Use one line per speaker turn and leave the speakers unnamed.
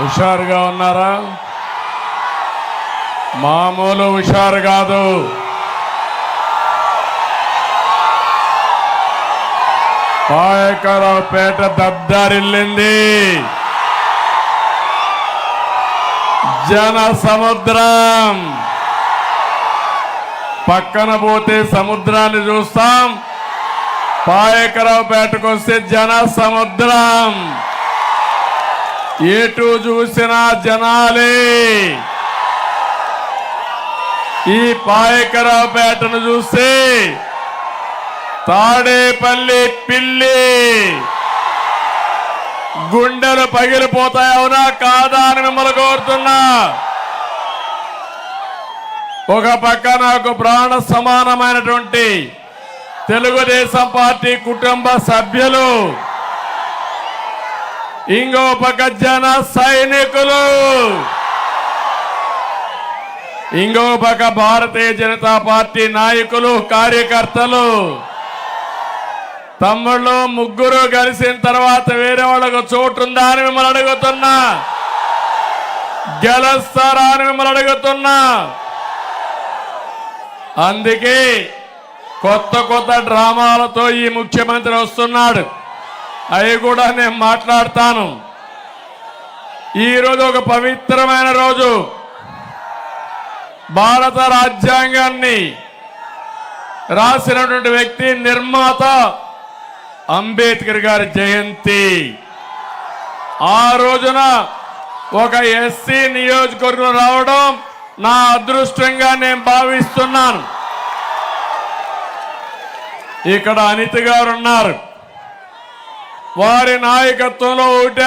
హుషారుగా ఉన్నారా? మామూలు హుషారు కాదు. పాయకరావుపేట దబ్దారిల్లింది. జన సముద్రం. పక్కన పోతే సముద్రాన్ని చూస్తాం. పాయకరావుపేటకు వస్తే జన సముద్రం. ఎటు చూసినా జనాలే. ఈ పాయకరావుపేటను చూస్తే తాడేపల్లి పిల్లి. గుండెలు పగిలిపోతాయి అవునా కాదా అని మిమ్మల్ని కోరుతున్నా. ఒక పక్క నాకు ప్రాణ సమానమైనటువంటి తెలుగుదేశం పార్టీ కుటుంబ సభ్యులు ఇంకో పక్క జన సైనికులు. ఇంకో పక్క భారతీయ జనతా పార్టీ నాయకులు కార్యకర్తలు. తమ్ముళ్ళు ముగ్గురు కలిసిన తర్వాత వేరే వాళ్ళకు చోటు ఉందా అని మిమ్మల్ని అడుగుతున్నా. గెలుస్తారా అని మిమ్మల్ని అడుగుతున్నా. అందుకే కొత్త కొత్త డ్రామాలతో ఈ ముఖ్యమంత్రి వస్తున్నాడు. అవి కూడా నేను మాట్లాడతాను. ఈరోజు ఒక పవిత్రమైన రోజు. భారత రాజ్యాంగాన్ని రాసినటువంటి వ్యక్తి నిర్మాత అంబేద్కర్ గారి జయంతి. ఆ రోజున ఒక ఎస్సీ నియోజకవర్గం రావడం నా అదృష్టంగా నేను భావిస్తున్నాను. ఇక్కడ అనిత గారు ఉన్నారు. వారి నాయకత్వంలో ఒకటే